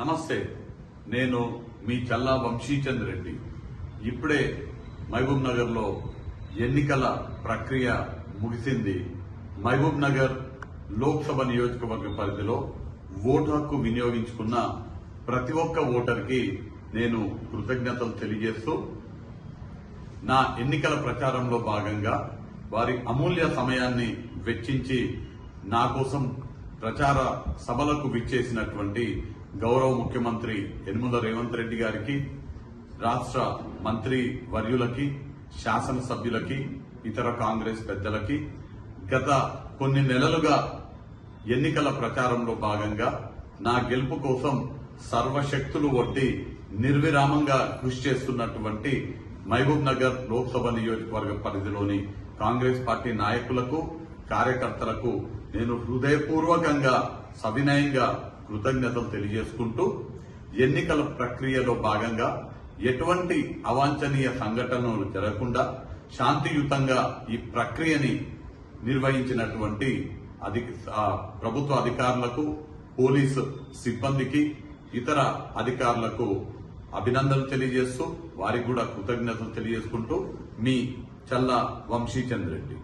నమస్తే నేను మీ చల్లా వంశీచంద్ రెడ్డి. ఇప్పుడే మహబూబ్ నగర్లో ఎన్నికల ప్రక్రియ ముగిసింది. మహబూబ్ నగర్ లోక్సభ నియోజకవర్గ పరిధిలో ఓటు హక్కు వినియోగించుకున్న ప్రతి ఒక్క ఓటర్కి నేను కృతజ్ఞతలు తెలియజేస్తూ నా ఎన్నికల ప్రచారంలో భాగంగా వారి అమూల్య సమయాన్ని వెచ్చించి నా కోసం ప్రచార సభలకు విచ్చేసినటువంటి గౌరవ ముఖ్యమంత్రి యనుమల రేవంత్ రెడ్డి గారికి రాష్ట్ర మంత్రి వర్యులకి శాసనసభ్యులకి ఇతర కాంగ్రెస్ పెద్దలకి గత కొన్ని నెలలుగా ఎన్నికల ప్రచారంలో భాగంగా నా గెలుపు కోసం సర్వశక్తులు ఒడ్డి నిర్విరామంగా కృషి చేస్తున్నటువంటి మహబూబ్ నగర్ లోక్సభ నియోజకవర్గ పరిధిలోని కాంగ్రెస్ పార్టీ నాయకులకు కార్యకర్తలకు నేను హృదయపూర్వకంగా సవినయంగా కృతజ్ఞతలు తెలియజేసుకుంటూ ఎన్నికల ప్రక్రియలో భాగంగా ఎటువంటి అవాంఛనీయ సంఘటనలు జరగకుండా శాంతియుతంగా ఈ ప్రక్రియని నిర్వహించినటువంటి అధి ప్రభుత్వ అధికారులకు పోలీసు సిబ్బందికి ఇతర అధికారులకు అభినందనలు తెలియజేస్తూ వారికి కూడా కృతజ్ఞతలు తెలియజేసుకుంటూ మీ చల్ల వంశీచంద్రెడ్డి.